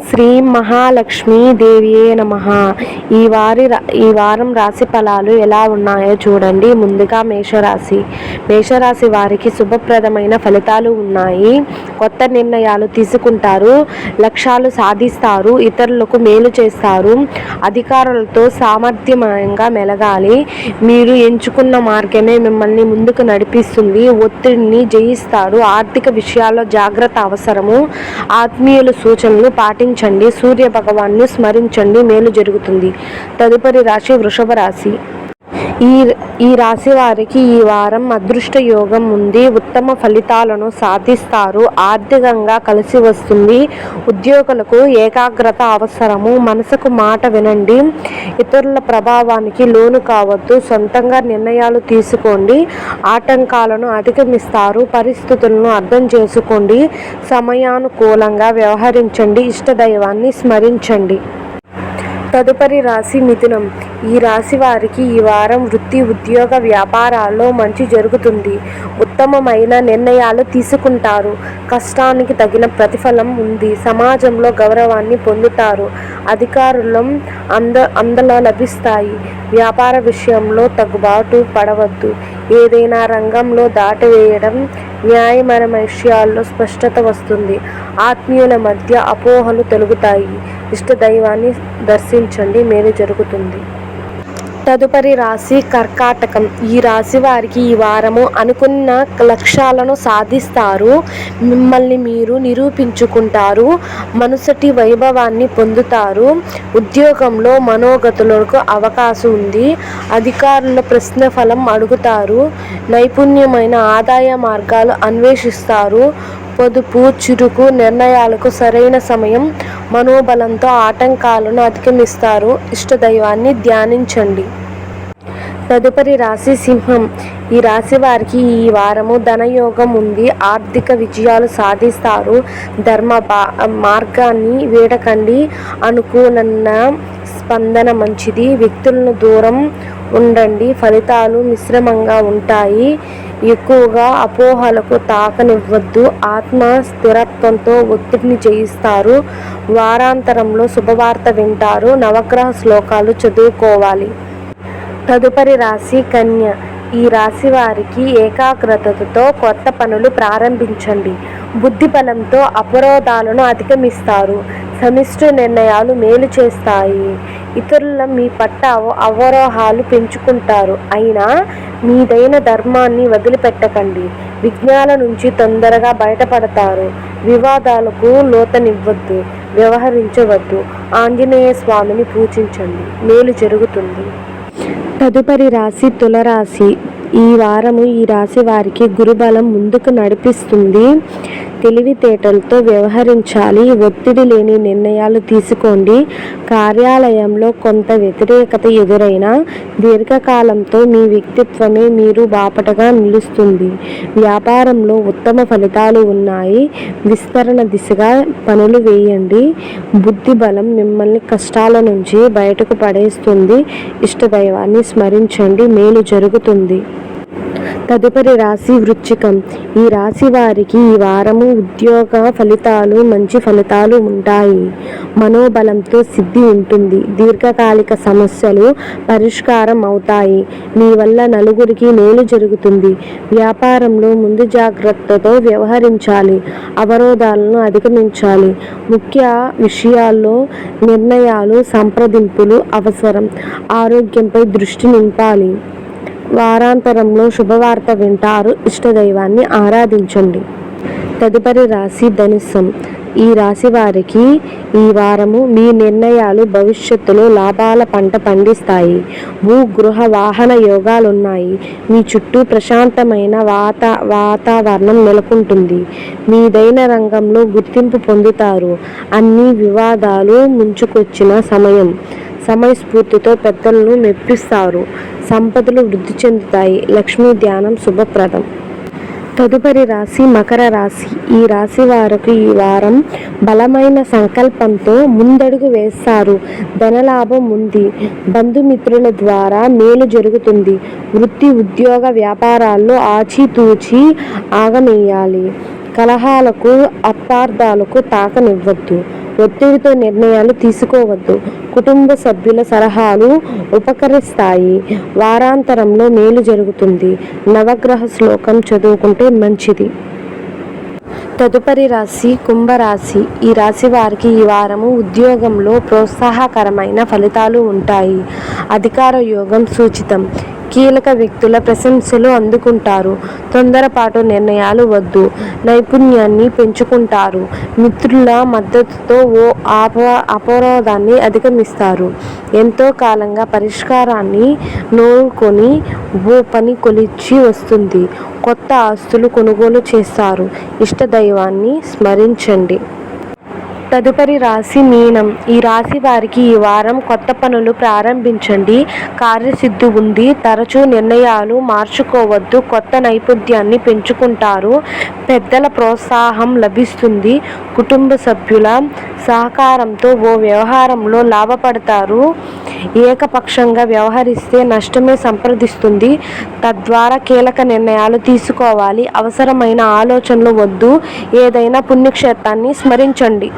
శ్రీ మహాలక్ష్మీ దేవియే నమ. ఈ వారి రా- ఈ వారం రాశి ఫలాలు ఎలా ఉన్నాయో చూడండి. ముందుగా మేషరాశి. మేషరాశి వారికి శుభప్రదమైన ఫలితాలు ఉన్నాయి. కొత్త నిర్ణయాలు తీసుకుంటారు. లక్ష్యాలు సాధిస్తారు. ఇతరులకు మేలు చేస్తారు. అధికారులతో సామర్థ్యమయంగా మెలగాలి. మీరు ఎంచుకున్న మార్గమే మిమ్మల్ని ముందుకు నడిపిస్తుంది. ఒత్తిడిని జయిస్తారు. ఆర్థిక విషయాల్లో జాగ్రత్త అవసరము. ఆత్మీయుల సూచనలు పాటించండి సూర్య భగవాన్ని స్మరించండి. మేలు జరుగుతుంది. తదుపరి రాశి వృషభ రాశి. ఈ ఈ రాశి వారికి ఈ వారం అదృష్ట యోగం ఉంది. ఉత్తమ ఫలితాలను సాధిస్తారు. ఆర్థికంగా కలిసి వస్తుంది. ఉద్యోగులకు ఏకాగ్రత అవసరము. మనసుకు మాట వినండి. ఇతరుల ప్రభావానికి లోను కావద్దు. సొంతంగా నిర్ణయాలు తీసుకోండి. ఆటంకాలను అధిగమిస్తారు. పరిస్థితులను అర్థం చేసుకోండి. సమయానుకూలంగా వ్యవహరించండి. ఇష్టదైవాన్ని స్మరించండి. తదుపరి రాశి మిథునం. ఈ రాశి వారికి ఈ వారం వృత్తి ఉద్యోగ వ్యాపారాల్లో మంచి జరుగుతుంది. ఉత్తమమైన నిర్ణయాలు తీసుకుంటారు. కష్టానికి తగిన ప్రతిఫలం ఉంది. సమాజంలో గౌరవాన్ని పొందుతారు. అధికారులం అంద అందలో లభిస్తాయి. వ్యాపార విషయంలో తగ్గుబాటు పడవద్దు. ఏదైనా రంగంలో దాటవేయడం న్యాయమైన విషయాల్లో స్పష్టత వస్తుంది. ఆత్మీయుల మధ్య అపోహలు తొలగుతాయి. ఇష్టదైవాన్ని దర్శించండి. మేలు జరుగుతుంది. తదుపరి రాశి కర్కాటకం. ఈ రాశి వారికి ఈ వారము అనుకున్న లక్ష్యాలను సాధిస్తారు. మిమ్మల్ని మీరు నిరూపించుకుంటారు. మనసటి వైభవాన్ని పొందుతారు. ఉద్యోగంలో మనోగతులకు అవకాశం ఉంది. అధికారుల ప్రశ్న ఫలం అడుగుతారు. నైపుణ్యమైన ఆదాయ మార్గాలు అన్వేషిస్తారు. పొదుపు చురుకు నిర్ణయాలకు సరైన సమయం మనోబలంతో ఆటంకాలను అధిగమిస్తారు. ఇష్టదైవాన్ని ధ్యానించండి. తదుపరి రాశి సింహం. ఈ రాశి వారికి ఈ వారము ధనయోగం ఉంది. ఆర్థిక విజయాలు సాధిస్తారు. ధర్మ మార్గాన్ని వీడకండి. అనుకూలన్న స్పందన మంచిది. వ్యక్తులను దూరం ఉండండి. ఫలితాలు మిశ్రమంగా ఉంటాయి. ఎక్కువగా అపోహలకు తాకనివ్వద్దు. ఆత్మ స్థిరత్వంతో ఒత్తిడిని చేయిస్తారు. వారాంతరంలో శుభవార్త వింటారు. నవగ్రహ శ్లోకాలు చదువుకోవాలి. తదుపరి రాశి కన్య. ఈ రాశి వారికి ఏకాగ్రతతో కొత్త పనులు ప్రారంభించండి. బుద్ధి బలంతో అపరోధాలను అధిగమిస్తారు. సమిష్టి నిర్ణయాలు మేలు చేస్తాయి. ఇతరుల మీ పట్ల అవరోహాలు పెంచుకుంటారు. అయినా మీదైన ధర్మాన్ని వదిలిపెట్టకండి. విజ్ఞాల నుంచి తొందరగా బయటపడతారు. వివాదాలకు లోతనివ్వద్దు. వ్యవహరించవద్దు. ఆంజనేయ స్వామిని పూజించండి. మేలు జరుగుతుంది. తదుపరి రాశి తులరాశి. ఈ వారము ఈ రాశి వారికి గురుబలం ముందుకు నడిపిస్తుంది. తెలివితేటలతో వ్యవహరించాలి. ఒత్తిడి లేని నిర్ణయాలు తీసుకోండి. కార్యాలయంలో కొంత వ్యతిరేకత ఎదురైనా దీర్ఘకాలంతో మీ వ్యక్తిత్వమే మీరు బాపటగా నిలుస్తుంది. వ్యాపారంలో ఉత్తమ ఫలితాలు ఉన్నాయి. విస్తరణ దిశగా పనులు వేయండి. బుద్ధి బలం మిమ్మల్ని కష్టాల నుంచి బయటకు పడేస్తుంది. ఇష్టదైవాన్ని స్మరించండి. మేలు జరుగుతుంది. తదుపరి రాశి వృచ్చికం. ఈ రాశి వారికి ఈ వారము ఉద్యోగ ఫలితాలు మంచి ఫలితాలు ఉంటాయి. మనోబలంతో సిద్ధి ఉంటుంది. దీర్ఘకాలిక సమస్యలు పరిష్కారం అవుతాయి. మీ వల్ల నలుగురికి మేలు జరుగుతుంది. వ్యాపారంలో ముందు జాగ్రత్తతో వ్యవహరించాలి. అవరోధాలను అధిగమించాలి. ముఖ్య విషయాల్లో నిర్ణయాలు సంప్రదింపులు అవసరం. ఆరోగ్యంపై దృష్టి నింపాలి. వారాంతరంలో శుభవార్త వింటారు. ఇష్టదైవాన్ని ఆరాధించండి. తదుపరి రాశి ధనుస్సం. ఈ రాశి వారికి ఈ వారము మీ నిర్ణయాలు భవిష్యత్తులో లాభాల పంట పండిస్తాయి. భూ గృహ వాహన యోగాలున్నాయి. మీ చుట్టూ ప్రశాంతమైన వాత వాతావరణం నెలకొంటుంది. మీదైన రంగంలో గుర్తింపు పొందుతారు. అన్ని వివాదాలు ముంచుకొచ్చిన సమయం. సమయస్ఫూర్తితో పెద్దలను మెప్పిస్తారు. సంపదలు వృద్ధి చెందుతాయి. లక్ష్మీ ధ్యానం శుభప్రదం. తదుపరి రాశి మకర రాశి. ఈ రాశి వారికి ఈ వారం బలమైన సంకల్పంతో ముందడుగు వేస్తారు. ధనలాభం ఉంది. బంధుమిత్రుల ద్వారా మేలు జరుగుతుంది. వృత్తి ఉద్యోగ వ్యాపారాల్లో ఆచితూచి ఆగమేయాలి. కలహాలకు అపార్థాలకు తాకనివ్వద్దు. ఒత్తిడితో నిర్ణయాలు తీసుకోవద్దు. కుటుంబ సభ్యుల సలహాలు ఉపకరిస్తాయి. వారాంతరంలో మేలు జరుగుతుంది. నవగ్రహ శ్లోకం చదువుకుంటే మంచిది. తదుపరి రాశి కుంభరాశి. ఈ రాశి వారికి ఈ వారము ఉద్యోగంలో ప్రోత్సాహకరమైన ఫలితాలు ఉంటాయి. అధికార యోగం సూచితం. కీలక వ్యక్తుల ప్రశంసలు అందుకుంటారు. తొందరపాటు నిర్ణయాలు వద్దు. నైపుణ్యాన్ని పెంచుకుంటారు. మిత్రుల మద్దతుతో ఓ అప అపరాధాన్ని అధిగమిస్తారు. ఎంతో కాలంగా పరిష్కారాన్ని నోరుకొని ఓ పని కొలిచి వస్తుంది. కొత్త ఆస్తులు కొనుగోలు చేస్తారు. ఇష్ట దైవాన్ని స్మరించండి. తదుపరి రాశి మీనం. ఈ రాశి వారికి ఈ వారం కొత్త పనులు ప్రారంభించండి. కార్యసిద్ధి ఉంది. తరచూ నిర్ణయాలు మార్చుకోవద్దు. కొత్త నైపుణ్యాన్ని పెంచుకుంటారు. పెద్దల ప్రోత్సాహం లభిస్తుంది. కుటుంబ సభ్యుల సహకారంతో ఓ వ్యవహారంలో లాభపడతారు. ఏకపక్షంగా వ్యవహరిస్తే నష్టమే సంప్రదిస్తుంది. తద్వారా కీలక నిర్ణయాలు తీసుకోవాలి. అవసరమైన ఆలోచనలు వద్దు. ఏదైనా పుణ్యక్షేత్రాన్ని స్మరించండి.